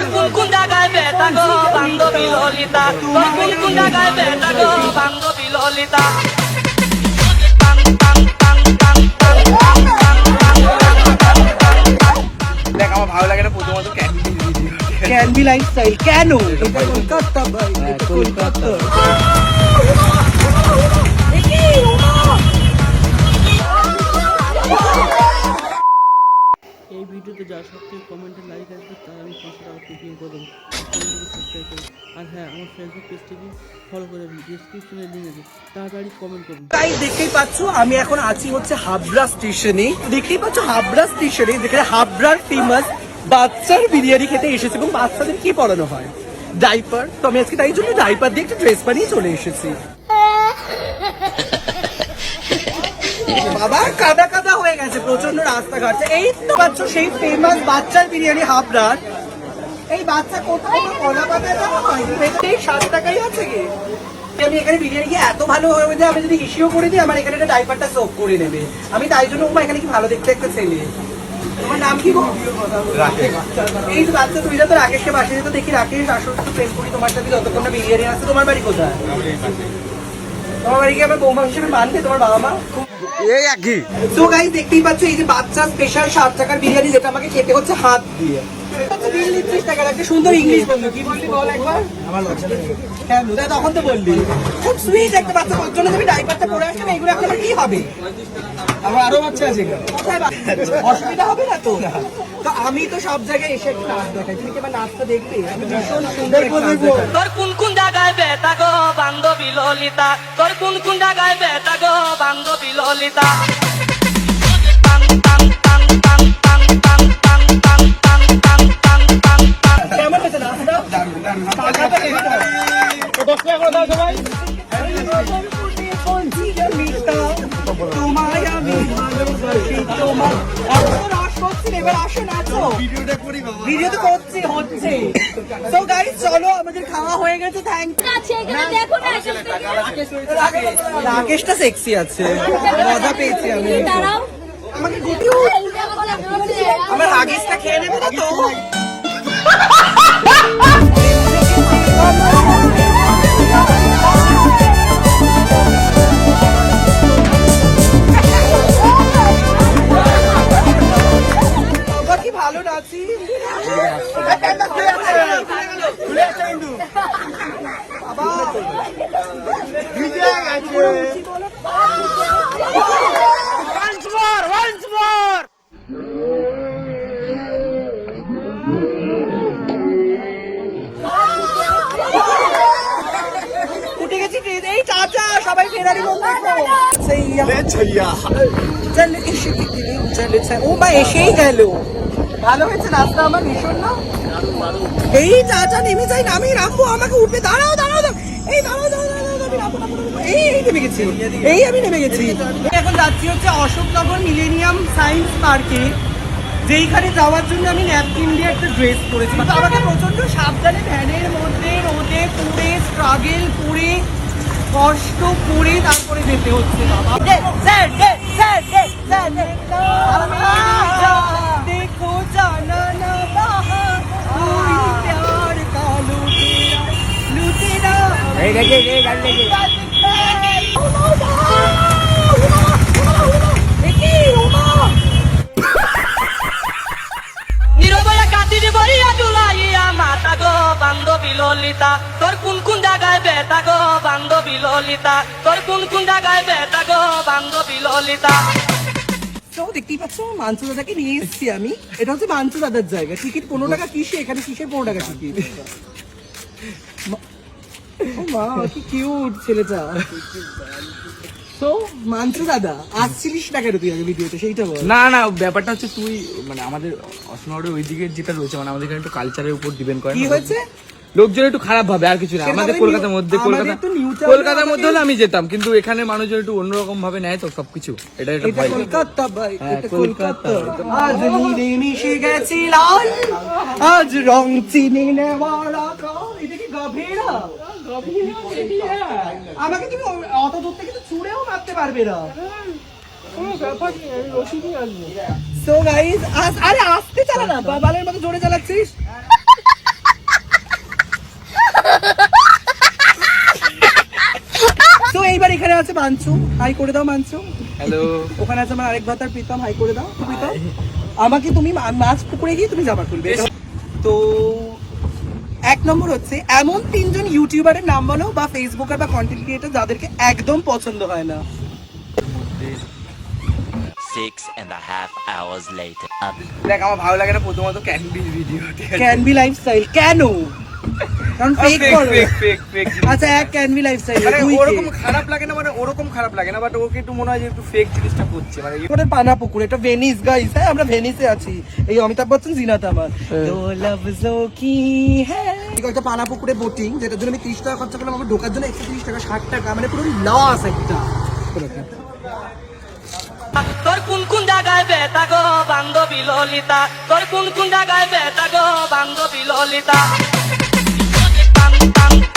তোর কোন কোন জায়গায় বেটা গো বান্ধবী ললিতা তোর কেন? হ্যাঁ, কলকাতা এই ভিডিওতে যা সব কমেন্টে আমি পাঁচশো টাকা পেটিএম করে দেবো সাবস্ক্রাইব করুন। আর হ্যাঁ আমার ফেসবুক পেজটিকে ফলো করে ডিসক্রিপশনে লিঙ্ক আছে তাড়াতাড়ি কমেন্ট করুন। তাই দেখতেই পাচ্ছ, আমি এখন আছি হচ্ছে হাবড়া স্টেশনে দেখতেই পাচ্ছ, হাবড়া স্টেশনে যেখানে হাবড়ার ফেমাস বাচ্চার বিরিয়ানি খেতে এসেছে। এবং বাচ্চাদের কি পড়ানো হয়? ডাইপার তো আমি আজকে তাই জন্য ডাইপার দিয়ে একটা ড্রেস বানিয়ে চলে এসেছি। বাবা, কাদা কাদা হয়ে গেছে প্রচণ্ড রাস্তাঘাট। এই তো পাচ্ছ, সেই ফেমাস বাচ্চার বিরিয়ানি হাবড়ার। এই বাচ্চা কোথাও তো কলা দেওয়া হয় এই সাত টাকাই আছে কি আমি এখানে বিরিয়ানি কি এত ভালো হয়ে যায় আমি যদি ইস্যুও করে দিই আমার এখানে একটা ডাইপারটা সোপ করে নেবে। আমি তাই জন্য এখানে কি ভালো দেখতে একটা ছেলে। তোমার নাম কি গো এই তো বাচ্চা তুই তো রাকেশকে বাসে যেত দেখি রাকেশ আসল তো প্রেম করি তোমার সাথে যতক্ষণ না বিরিয়ানি আসছে তোমার বাড়ি কোথায়? তোমার বাড়ি কি আমার বৌমা হিসেবে মানবে তোমার বাবা মা? এই একই। তো গাইস দেখতেই পাচ্ছ এই যে বাচ্চা স্পেশাল সাত টাকার বিরিয়ানি যেটা আমাকে খেতে হচ্ছে হাত দিয়ে। সুন্দর ইংলিশ হবে তো আমি তো সব জায়গায় এসে একটু দেখবে। তোর কোন কোন জায়গায় বেটা গো, বান্ধবী ললিতা তোর কোন কোন জায়গায় বেটা গো, বান্ধবী ললিতা এবার আসো। নাচো। ভিডিও তো করছি, হচ্ছে। চলো আমাদের খাওয়া হয়ে গেছে থ্যাংক আছে এখানে দেখো না রাকেশটা সেক্সি আছে। মজা পেয়েছি আমি। আমাকে আমার রাগেশটা খেয়ে নেবে তো। ভালো নাচি। উঠে গেছি এই চাচা সবাই ফেরারি বলতে ও মা এসেই গেল। ভালো হয়েছে রাস্তা আমার ভীষণ না এই নেমে যাই আমি নামবো আমাকে উঠবে দাঁড়াও দাঁড়াও। এই দাঁড়াও দাঁড়াও। এই আমি নেমে গেছি এখন যাচ্ছি হচ্ছে অশোকনগর মিলেনিয়াম সায়েন্স পার্কে যেইখানে যাওয়ার জন্য আমি ন্যাপকিন দিয়ে একটা ড্রেস পরেছি তো আমাকে প্রচণ্ড সাবধানে ভ্যানের মধ্যে রোদে পুড়ে স্ট্রাগল করে কষ্ট করে তারপরে যেতে হচ্ছে বাবা লেগে গে গাড়ি লেগে ললিতা তোর কোন কোন জায়গায় বেতা গো বান্ধবী ললিতা তোর কোন কোন জায়গায় বেতা গো বান্ধবী ললিতা। তো দেখতেই পাচ্ছ মানসু দাদাকে নিয়ে এসেছি আমি। এটা হচ্ছে মানসু দাদার জায়গা। টিকিট পনেরো টাকা কিসে? এখানে কিসে পনেরো টাকা টিকিট? মা- কি কিউট ছেলেটা। তো মাঞ্চু দাদা আসছিলিস না কেন তুই আগে ভিডিওতে সেইটা বল। না না ব্যাপারটা হচ্ছে তুই মানে আমাদের যেটা রয়েছে মানে আমাদের এখানে একটু কালচারের উপর ডিপেন্ড করে কি হয়েছে? লোকজন একটু খারাপ ভাবে আর কিছু না। আমাদের কলকাতার মধ্যে কলকাতা কলকাতার মধ্যে হলে আমি যেতাম কিন্তু এখানে মানুষজন একটু অন্যরকম ভাবে নেয় তো সবকিছু। এটা এটা এটা ভয়। কলকাতা ভাই হ্যাঁ, এটা কলকাতা। আজ নীলে মিশে গেছি লাল আজ রং চিনি নেওয়ালা এটা কি গভীরা? আমাকে তুমি অত দূর থেকে তো চুড়েও মারতে পারবে না। সো গাইস আরে আসতে চালা না বাবালের মতো জোরে চালাচ্ছিস। তো এইবার এখানে আছে মানচু হাই করে দাও মানচু। হ্যালো ওখানে আছে আমার আরেক ভাতার প্রীতম হাই করে দাও। প্রীতম আমাকে তুমি মাছ পুকুরে গিয়ে তুমি জামা খুলবে। তো এক নম্বর হচ্ছে এমন তিনজন ইউটিউবারের নাম বলো বা ফেসবুকার বা কন্টেন্ট ক্রিয়েটার যাদেরকে একদম পছন্দ হয় না। Six and a half hours later. দেখ আমার ভালো লাগে না প্রথমত ক্যান্ডির ভিডিও ক্যান বি লাইফস্টাইল কেন? কারণ ফেক ফেক আচ্ছা এক ক্যান বি লাইফস্টাইল মানে ওরকম খারাপ লাগে না মানে ওরকম খারাপ লাগে না বাট ওকে একটু মনে হয় যে একটু ফেক জিনিসটা করছে মানে ওটা পানা পুকুর এটা ভেনিস গাইস হ্যাঁ আমরা ভেনিসে আছি। এই অমিতাভ বচ্চন জিনাত আমার। তো লফজো কি হ্যাঁ। এটা পানা পুকুরে বোটিং যেটার জন্য আমি তিরিশ টাকা খরচা করলাম আমার ঢোকার জন্য একশো তিরিশ টাকা ষাট টাকা মানে পুরো লস একটা। তোর কোন কোন জায়গায় বেতা গো বান্ধবী ললিতা? তোর কোন কোন জায়গায় বেতা গো বান্ধবী ললিতা? I'm